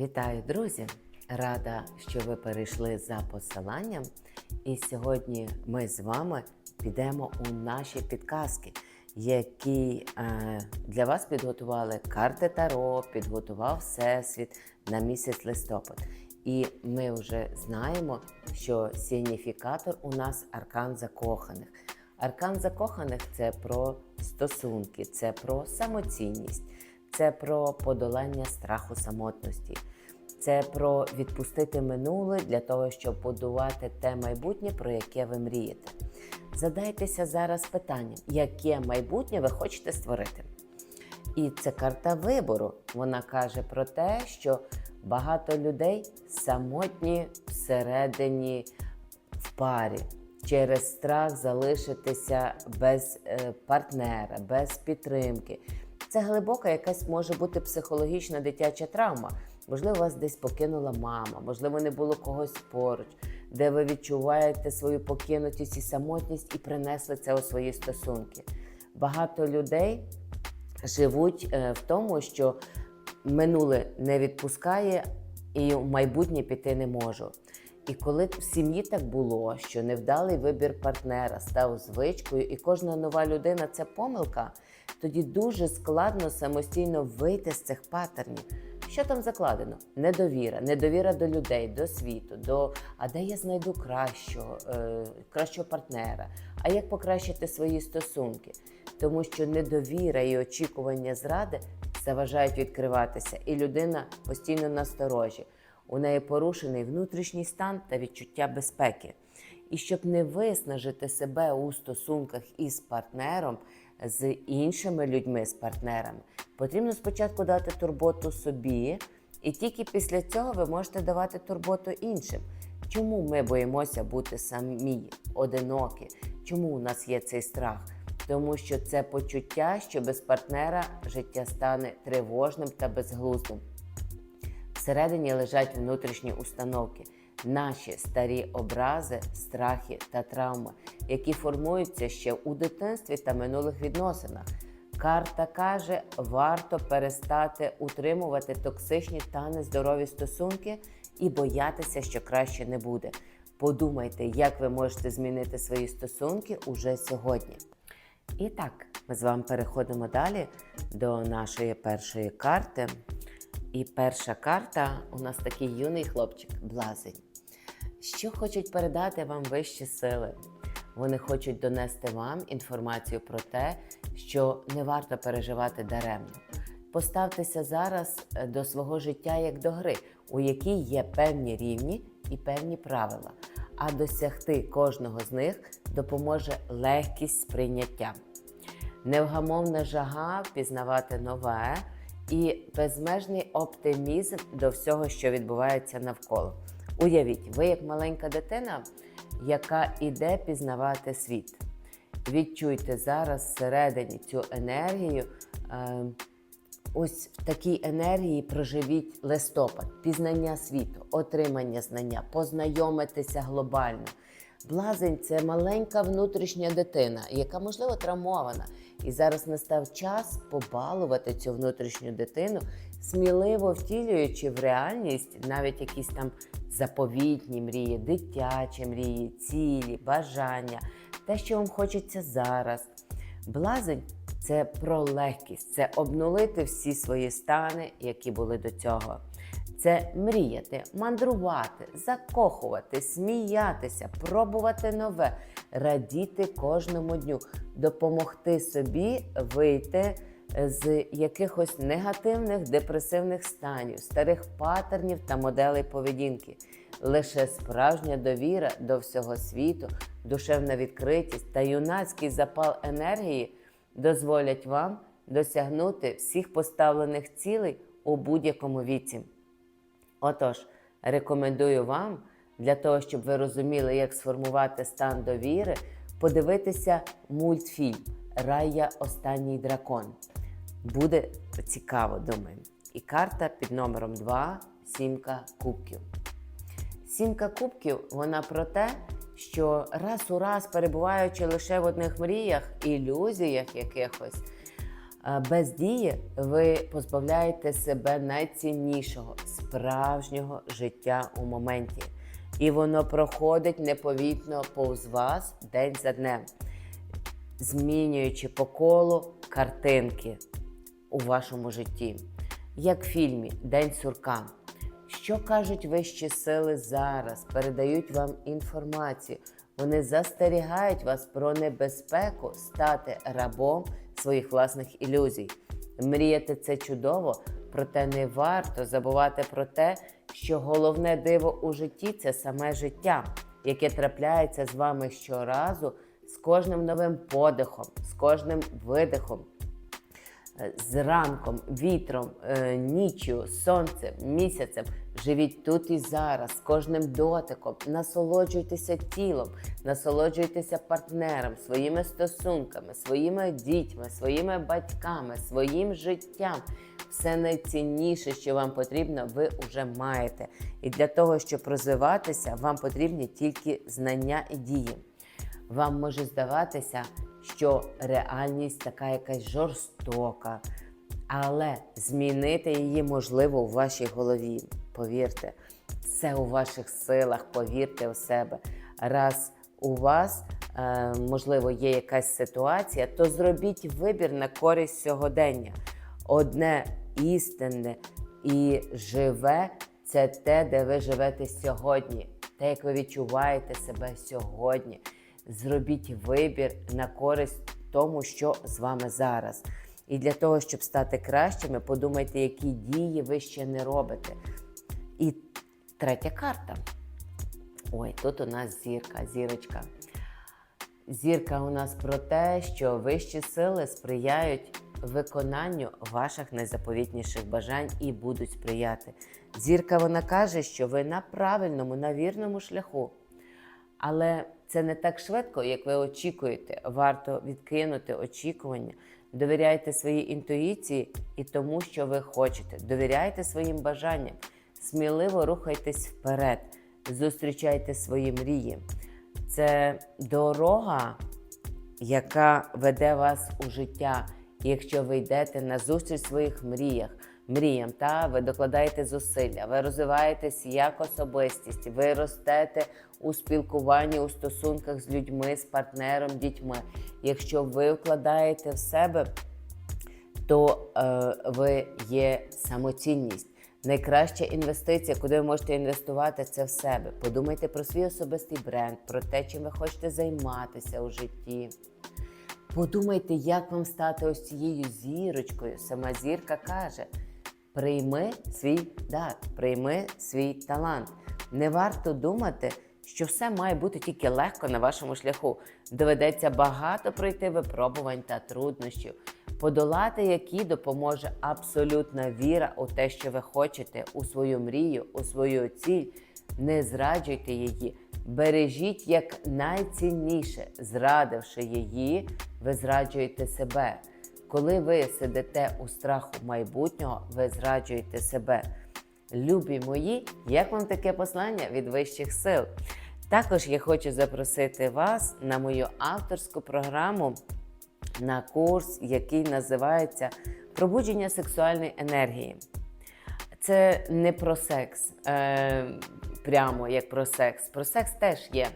Вітаю, друзі! Рада, що ви перейшли за посиланням. І сьогодні ми з вами підемо у наші підказки, які е, для вас підготували карти Таро, підготував Всесвіт на місяць листопад. І ми вже знаємо, що сигніфікатор у нас аркан закоханих. Аркан закоханих це про стосунки, це про самоцінність, це про подолання страху самотності. Це про відпустити минуле для того, щоб будувати те майбутнє, про яке ви мрієте. Задайтеся зараз питанням, яке майбутнє ви хочете створити. І це карта вибору. Вона каже про те, що багато людей самотні всередині в парі через страх залишитися без е, партнера, без підтримки. Це глибока якась може бути психологічна дитяча травма. Можливо, вас десь покинула мама, можливо, не було когось поруч, де ви відчуваєте свою покинутість і самотність і принесли це у свої стосунки. Багато людей живуть е, в тому, що минуле не відпускає і в майбутнє піти не можу. І коли в сім'ї так було, що невдалий вибір партнера став звичкою, і кожна нова людина це помилка, тоді дуже складно самостійно вийти з цих паттернів. Що там закладено? Недовіра, недовіра до людей, до світу, до а де я знайду кращого, е, кращого партнера, а як покращити свої стосунки. Тому що недовіра і очікування зради заважають відкриватися, і людина постійно насторожі. У неї порушений внутрішній стан та відчуття безпеки. І щоб не виснажити себе у стосунках із партнером, з іншими людьми, з партнерами, потрібно спочатку дати турботу собі, і тільки після цього ви можете давати турботу іншим. Чому ми боїмося бути самі, одинокі? Чому у нас є цей страх? Тому що це почуття, що без партнера життя стане тривожним та безглуздим. Всередині лежать внутрішні установки, наші старі образи, страхи та травми, які формуються ще у дитинстві та минулих відносинах. Карта каже, варто перестати утримувати токсичні та нездорові стосунки і боятися, що краще не буде. Подумайте, як ви можете змінити свої стосунки уже сьогодні. І так, ми з вами переходимо далі до нашої першої карти. І перша карта у нас такий юний хлопчик, блазень. Що хочуть передати вам вищі сили? Вони хочуть донести вам інформацію про те, що не варто переживати даремно. Поставтеся зараз е, до свого життя як до гри, у якій є певні рівні і певні правила. А досягти кожного з них допоможе легкість сприйняття. Невгамовна жага впізнавати нове і безмежний оптимізм до всього, що відбувається навколо. Уявіть, ви як маленька дитина, яка іде пізнавати світ. Відчуйте зараз всередині цю енергію. Е, ось в такій енергії проживіть листопад, пізнання світу, отримання знання, познайомитися глобально. Блазень це маленька внутрішня дитина, яка, можливо, травмована. І зараз настав час побалувати цю внутрішню дитину, сміливо втілюючи в реальність навіть якісь там заповітні мрії, дитячі мрії, цілі, бажання, те, що вам хочеться зараз. Блазень це про легкість, це обнулити всі свої стани, які були до цього. Це мріяти, мандрувати, закохувати, сміятися, пробувати нове, радіти кожному дню, допомогти собі вийти з якихось негативних депресивних станів, старих патернів та моделей поведінки. Лише справжня довіра до всього світу, душевна відкритість та юнацький запал енергії дозволять вам досягнути всіх поставлених цілей у будь-якому віці. Отож, рекомендую вам для того, щоб ви розуміли, як сформувати стан довіри, подивитися мультфільм Рая Останній дракон. Буде цікаво, думаю. І карта під номером 2 Сімка кубків. Сімка кубків вона про те, що раз у раз перебуваючи лише в одних мріях, ілюзіях якихось, Без дії ви позбавляєте себе найціннішого справжнього життя у моменті. І воно проходить непомітно повз вас день за днем, змінюючи по колу картинки у вашому житті, як в фільмі День сурка. Що кажуть вищі сили зараз? Передають вам інформацію. Вони застерігають вас про небезпеку стати рабом своїх власних ілюзій. Мріяти це чудово, проте не варто забувати про те, що головне диво у житті це саме життя, яке трапляється з вами щоразу, з кожним новим подихом, з кожним видихом е, з ранком, вітром, е, ніччю, сонцем, місяцем. Живіть тут і зараз, кожним дотиком, насолоджуйтеся тілом, насолоджуйтеся партнером, своїми стосунками, своїми дітьми, своїми батьками, своїм життям. Все найцінніше, що вам потрібно, ви вже маєте. І для того, щоб розвиватися, вам потрібні тільки знання і дії вам може здаватися, що реальність така якась жорстока, але змінити її можливо у вашій голові. Повірте, це у ваших силах, повірте в себе. Раз у вас, е, можливо, є якась ситуація, то зробіть вибір на користь сьогодення. Одне істинне і живе це те, де ви живете сьогодні, те, як ви відчуваєте себе сьогодні. Зробіть вибір на користь тому, що з вами зараз. І для того, щоб стати кращими, подумайте, які дії ви ще не робите. Третя карта. Ой, тут у нас зірка, зірочка. Зірка у нас про те, що вищі сили сприяють виконанню ваших найзаповітніших бажань і будуть сприяти. Зірка вона каже, що ви на правильному, на вірному шляху. Але це не так швидко, як ви очікуєте. Варто відкинути очікування. Довіряйте своїй інтуїції і тому, що ви хочете. Довіряйте своїм бажанням, сміливо рухайтесь вперед, зустрічайте свої мрії. Це дорога, яка веде вас у життя. І якщо ви йдете на зустріч своїх мріях, мріям, та ви докладаєте зусилля, ви розвиваєтесь як особистість, ви ростете у спілкуванні, у стосунках з людьми, з партнером, дітьми. Якщо ви вкладаєте в себе, то е, ви є самоцінність. Найкраща інвестиція, куди ви можете інвестувати, це в себе. Подумайте про свій особистий бренд, про те, чим ви хочете займатися у житті. Подумайте, як вам стати ось цією зірочкою. Сама зірка каже: прийми свій дар, прийми свій талант. Не варто думати, що все має бути тільки легко на вашому шляху. Доведеться багато пройти випробувань та труднощів, подолати які допоможе абсолютна віра у те, що ви хочете, у свою мрію, у свою ціль. Не зраджуйте її, бережіть як найцінніше, зрадивши її, ви зраджуєте себе. Коли ви сидите у страху майбутнього, ви зраджуєте себе. Любі мої, як вам таке послання від вищих сил? Також я хочу запросити вас на мою авторську програму на курс, який називається Пробудження сексуальної енергії. Це не про секс, е, прямо як про секс. Про секс теж є.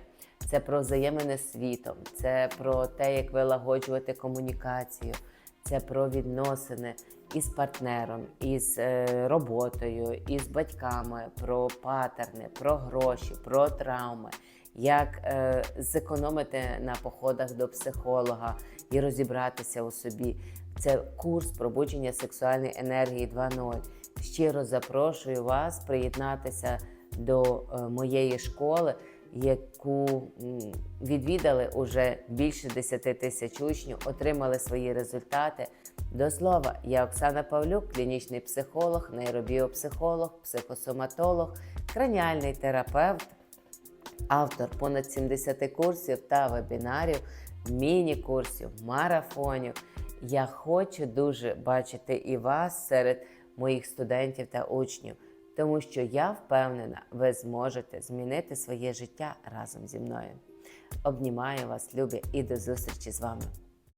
Це про взаємини світом, це про те, як вилагоджувати комунікацію, це про відносини із партнером, із е, роботою, із батьками, про патерни, про гроші, про травми, як е, зекономити на походах до психолога і розібратися у собі. Це курс пробудження сексуальної енергії 2.0. Щиро запрошую вас приєднатися до е, моєї школи, яку відвідали уже більше 10 тисяч учнів, отримали свої результати. До слова, я Оксана Павлюк, клінічний психолог, нейробіопсихолог, психосоматолог, краніальний терапевт, автор понад 70 курсів та вебінарів, міні-курсів, марафонів. Я хочу дуже бачити і вас серед моїх студентів та учнів, тому що я впевнена, ви зможете змінити своє життя разом зі мною. Обнімаю вас, любі, і до зустрічі з вами.